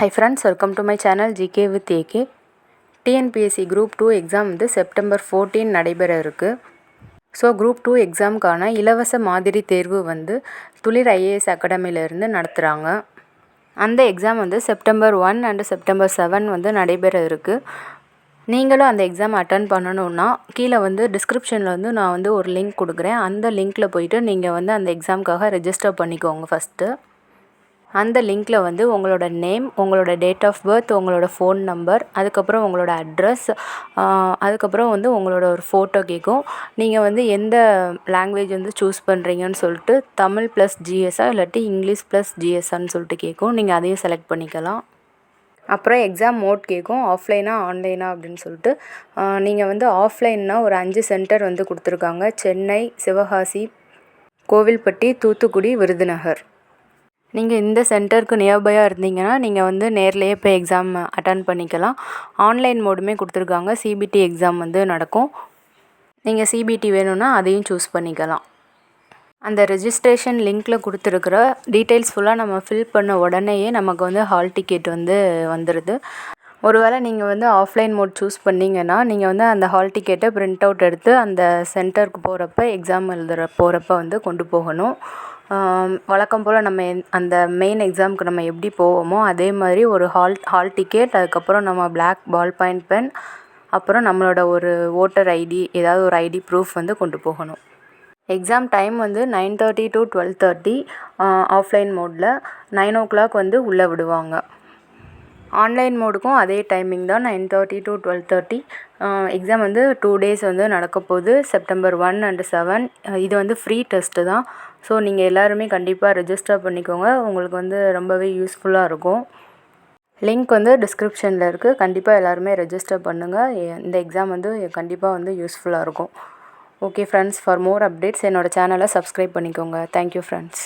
Hi friends welcome to my channel GK with AK TNPSC group two exam வந்து September fourteen நடைபெற இருக்குது so group two எக்ஸாமுக்கான இலவச மாதிரி தேர்வு வந்து துளிர் ஐஏஎஸ் அகாடமியிலேருந்து நடத்துகிறாங்க அந்த எக்ஸாம் வந்து September one and September seven வந்து நடைபெற இருக்குது நீங்களும் அந்த எக்ஸாம் அட்டன் பண்ணணுன்னா கீழே வந்து டிஸ்கிரிப்ஷனில் வந்து நான் வந்து ஒரு லிங்க் கொடுக்குறேன். அந்த லிங்க்கில் போயிட்டு நீங்கள் வந்து அந்த எக்ஸாமுக்காக ரெஜிஸ்டர் பண்ணிக்கோங்க ஃபஸ்ட்டு அந்த லிங்க்கில் வந்து உங்களோட நேம் உங்களோட டேட் ஆஃப் பர்த் உங்களோட ஃபோன் நம்பர் அதுக்கப்புறம் உங்களோட அட்ரஸ் அதுக்கப்புறம் வந்து உங்களோட ஒரு ஃபோட்டோ கேட்கும் நீங்கள் வந்து எந்த லாங்குவேஜ் வந்து சூஸ் பண்ணுறீங்கன்னு சொல்லிட்டு தமிழ் ப்ளஸ் ஜிஎஸ்ஸா இல்லாட்டி இங்கிலீஷ் ப்ளஸ் ஜிஎஸ்ஸான்னு சொல்லிட்டு கேட்கும் நீங்கள் அதையும் செலக்ட் பண்ணிக்கலாம். அப்புறம் எக்ஸாம் மோட் கேட்கும் ஆஃப்லைனா ஆன்லைனா அப்படின்னு சொல்லிட்டு நீங்கள் வந்து ஆஃப்லைன்னா ஒரு அஞ்சு சென்டர் வந்து கொடுத்துருக்காங்க. சென்னை சிவகாசி கோவில்பட்டி தூத்துக்குடி விருதுநகர். நீங்கள் இந்த சென்டருக்கு நியர்பையாக இருந்தீங்கன்னா நீங்கள் வந்து நேர்லேயே போய் எக்ஸாம் அட்டன் பண்ணிக்கலாம். ஆன்லைன் மோடுமே கொடுத்துருக்காங்க. சிபிடி எக்ஸாம் வந்து நடக்கும். நீங்கள் சிபிடி வேணும்னா அதையும் சூஸ் பண்ணிக்கலாம். அந்த ரெஜிஸ்ட்ரேஷன் லிங்க்கில் கொடுத்துருக்குற டீட்டெயில்ஸ் ஃபுல்லாக நம்ம ஃபில் பண்ண உடனேயே நமக்கு வந்து ஹால் டிக்கெட் வந்து வந்துடுது ஒருவேளை நீங்கள் வந்து ஆஃப்லைன் மோட் சூஸ் பண்ணிங்கன்னா நீங்கள் வந்து அந்த ஹால் டிக்கெட்டை பிரிண்ட் அவுட் எடுத்து அந்த சென்டருக்கு போகிறப்ப எக்ஸாம் எழுதுகிற போகிறப்ப வந்து கொண்டு போகணும். வழக்கம் போல் நம்ம எந் அந்த மெயின் எக்ஸாமுக்கு நம்ம எப்படி போவோமோ அதே மாதிரி ஒரு ஹால் ஹால் டிக்கெட் அதுக்கப்புறம் நம்ம பிளாக் பால் பாயிண்ட் பென் அப்புறம் நம்மளோட ஒரு ஓட்டர் ஐடி ஏதாவது ஒரு ஐடி ப்ரூஃப் வந்து கொண்டு போகணும். எக்ஸாம் டைம் வந்து nine thirty to twelve thirty offline மோடில் நைன் ஓ கிளாக் வந்து உள்ளே விடுவாங்க. ஆன்லைன் மோடுக்கும் அதே டைமிங் தான் nine thirty to twelve thirty exam வந்து டூ டேஸ் வந்து நடக்க போகுது. செப்டம்பர் ஒன் அண்டு செவன் இது வந்து ஃப்ரீ டெஸ்ட்டு தான். ஸோ நீங்கள் எல்லாருமே கண்டிப்பாக ரெஜிஸ்டர் பண்ணிக்கோங்க. உங்களுக்கு வந்து ரொம்பவே யூஸ்ஃபுல்லாக இருக்கும். லிங்க் வந்து டிஸ்கிரிப்ஷனில் இருக்குது கண்டிப்பாக எல்லாருமே ரெஜிஸ்டர் பண்ணுங்கள் இந்த எக்ஸாம் வந்து கண்டிப்பாக வந்து யூஸ்ஃபுல்லாக இருக்கும். Okay friends for more updates என்னோடய சேனலை சப்ஸ்கிரைப் பண்ணிக்கோங்க. Thank you friends